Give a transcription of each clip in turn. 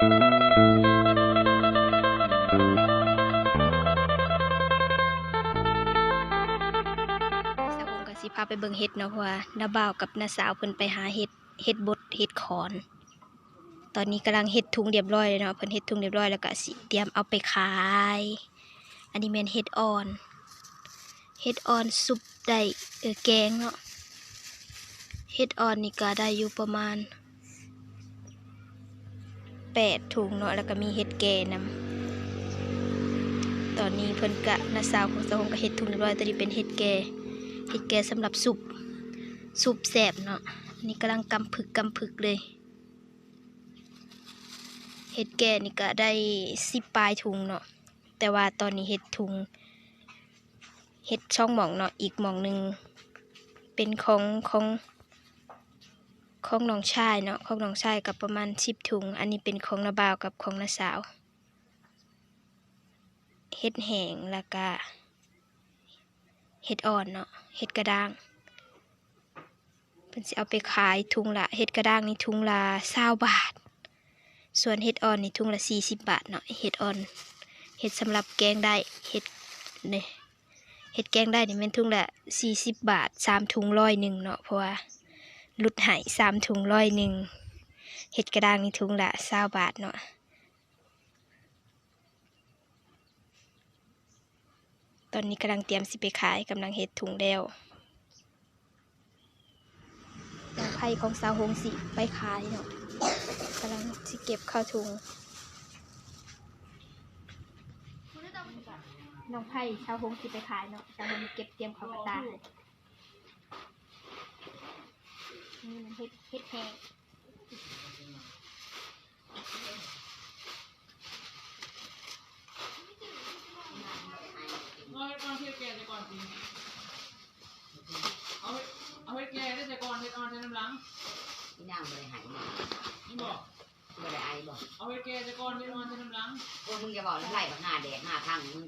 สิพาไปเบิ่งเห็ดเนาะเพราะว่าน้าบ่าวกับน้าสาวเพิ่นไปหาเห็ดเห็ดบดเห็ดขอน ตอนนี้กำลังเห็ดทุงเรียบร้อยเลยเนาะเพิ่นเห็ดทุงเรียบร้อยแล้วก็สิเตรียมเอาไปขาย อันนี้แม่นเห็ดอ่อนเห็ดอ่อนซุปได้เออแกงเนาะเห็ดอ่อนนี่ก็ได้อยู่ประมาณ แปดถุงเนาะแล้วก็มีเห็ดแก่นำตอนนี้เพิ่นกะน้าสาวของสาวงก็เห็ดทุงเรียบร้อยตัวนี้เป็นเห็ดแก่เห็ดแก่สำหรับสุปสุปแสบเนาะอันนี่กำลังกำผึกกำผึกเลยเห็ดแก่นี่ก็ได้สิบปลายถุงเนาะแต่ว่าตอนนี้เห็ดถุงเห็ดช่องหมองเนาะอีกหมองหนึ่งเป็นของของ ของน้องชายเนาะของน้องชายกับประมาณสิบถุง อันนี้เป็นของนาบ่าวกับของนาสาวเห็ดแห้งแล้วก็เห็ดอ่อนเนาะเห็ดกระด้างเพิ่นสิเอาไปขายถุงละเห็ดกระด้างนี่ถุงละเศร้าบาท ส่วนเห็ดอ่อนนี่ถุงละสี่สิบบาทเนาะเห็ดอ่อนเห็ดสำหรับแกงได้เห็ดเนี่ยเห็ดแกงได้นี่เป็นถุงละสี่สิบบาทสามถุงร้อยหนึ่งเนาะเพราะว่า ลุดหายสามถุงร้อยหนึ่งเห็ดกระด้างนี่ถุงละเศร้าบาทเนาะตอนนี้กำลังเตรียมสิไปขายกำลังเห็ดถุงแล้วน้องไผ่ของสาวหงสิไปขายเนาะกำลังสิเก็บเข้าถุงน้องไผ่ชาวหงสิไปขายเนาะชาวหงเก็บเตรียมข้ากระตา นี่มันเฮ็ดเฮ็ดแห้งเอาเฮ็ดก่อนเฮ็ดแก่ใส่ก่อนสิเอาเฮ็ดเอาเฮ็ดแก่ได้ใส่ก่อนเฮ็ดอ่อนใส่น้ำหลังพี่นางบริหารมานี่บอกบริไอบอกเอาเฮ็ดแก่ใส่ก่อนเฮ็ดอ่อนใส่น้ำหลังพวกมึงจะบอกแล้วไล่บักหน้าแดดหน้าทางมึง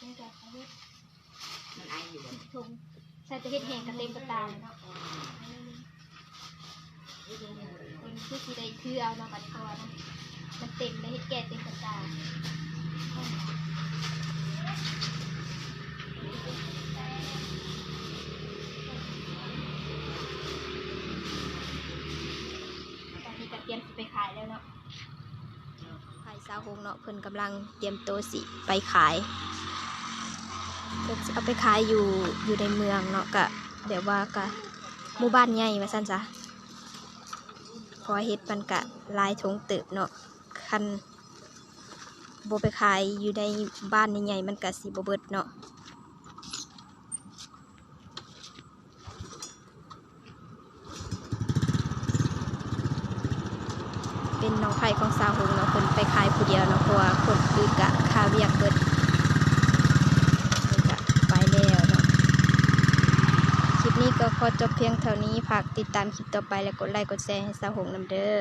นี่จะเอาเฮ็ดมันไออยู่บนถุงใส่แต่เฮ็ดแห้งกับเต็มกระตาเลยเนาะ คนคือสิได้คือเอาเนาะบัดก่อนนะมันเต็มเลยเฮ็ดแก่เต็มกระตาตอนนี้ก็เตรียมไปขายแล้วเนาะขายสาวหงเนาะเพิ่นกำลังเตรียมโตวสิไปขายเพิ่นเอาไปขายอยู่อยู่ในเมืองเนาะกะเดี๋ยวว่ากะหมู่บ้านใหญ่ว่าซั่นจ้ะ พราะว่าเฮ็ดมันกะลายทงเติบเนาะคันโบไปขายอยู่ในบ้านใหญ่ๆมันกะสิบเบิดเนาะเป็นน้องไผ่ของสาวหงเนาะคนไปขายผู้เดียวเนาะเพราะว่าคนอื่นกะคาเวียกเกิดนี่กะไปแล้วเนาะคลิป นี้ก็ขอจบเพียงเท่านี้ฝากติดตามคลิปต่อไปและกดไลค์กดแชร์ให้สาวหงนำเด้อ